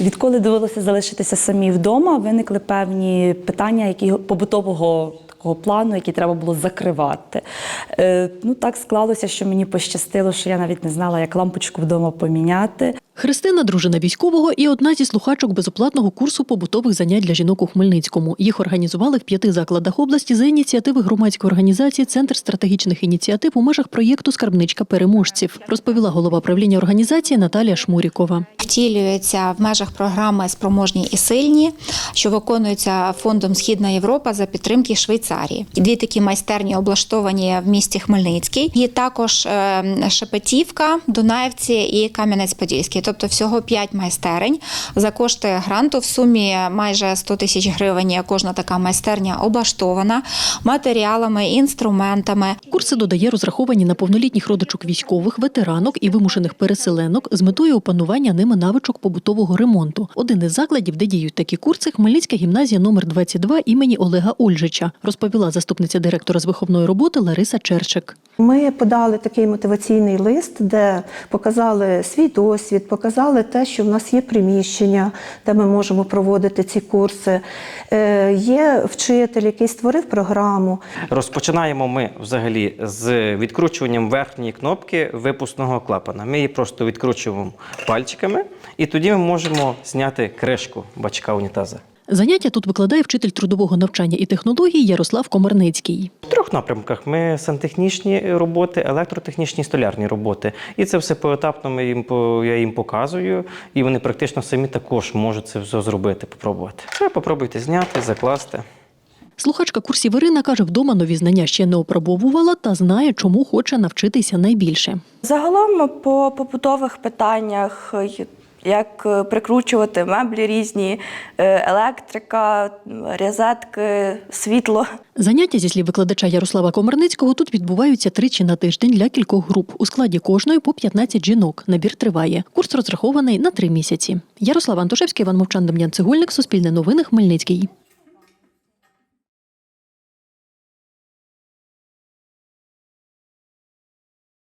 Відколи довелося залишитися самі вдома, виникли певні питання, які побутового такого плану, які треба було закривати. Е, ну так склалося, що мені пощастило, що я навіть не знала, як лампочку вдома поміняти. Христина, дружина військового, і одна зі слухачок безоплатного курсу побутових занять для жінок у Хмельницькому. Їх організували в п'яти закладах області за ініціативи громадської організації Центр стратегічних ініціатив у межах проєкту Скарбничка переможців, розповіла голова правління організації Наталія Шмурікова. Втілюється в межах програми Спроможні і сильні, що виконується фондом Східна Європа за підтримки Швейцарії. Дві такі майстерні облаштовані в місті Хмельницький. І також е, Шепетівка, Дунаївці і Кам'янець-Подільський. Тобто всього п'ять майстерень за кошти гранту в сумі майже 100 тисяч гривень. Кожна така майстерня облаштована матеріалами, інструментами. Курси додає розраховані на повнолітніх родичок військових, ветеранок і вимушених переселенок з метою опанування ними навичок побутового ремонту. Один із закладів, де діють такі курси, Хмельницька гімназія номер 22 імені Олега Ольжича, розповіла заступниця директора з виховної роботи Лариса Черчик. Ми подали такий мотиваційний лист, де показали свій досвід, показали те, що в нас є приміщення, де ми можемо проводити ці курси. Е, Є вчитель, який створив програму. Розпочинаємо ми взагалі з відкручуванням верхньої кнопки випускного клапана. Ми її просто відкручуємо пальчиками, і тоді ми можемо зняти кришку бачка унітаза. Заняття тут викладає вчитель трудового навчання і технологій Ярослав Комарницький. В трьох напрямках ми сантехнічні роботи, електротехнічні, столярні роботи. І це все поетапно ми їм я їм показую, і вони практично самі також можуть це все зробити, попробувати. Це попробуйте зняти, закласти. Слухачка курсів Ірина каже, вдома нові знання ще не опробовувала та знає, чому хоче навчитися найбільше. Загалом по побутових питаннях, як е, прикручувати меблі різні, е, електрика, розетки, світло. Заняття зі слів викладача Ярослава Комарницького тут відбуваються тричі на тиждень для кількох груп. У складі кожної по 15 жінок. Набір триває. Курс розрахований на три місяці. Ярослав Антошевський, Іван Мовчан, Дем'ян Цегольник, Суспільне новини, Хмельницький.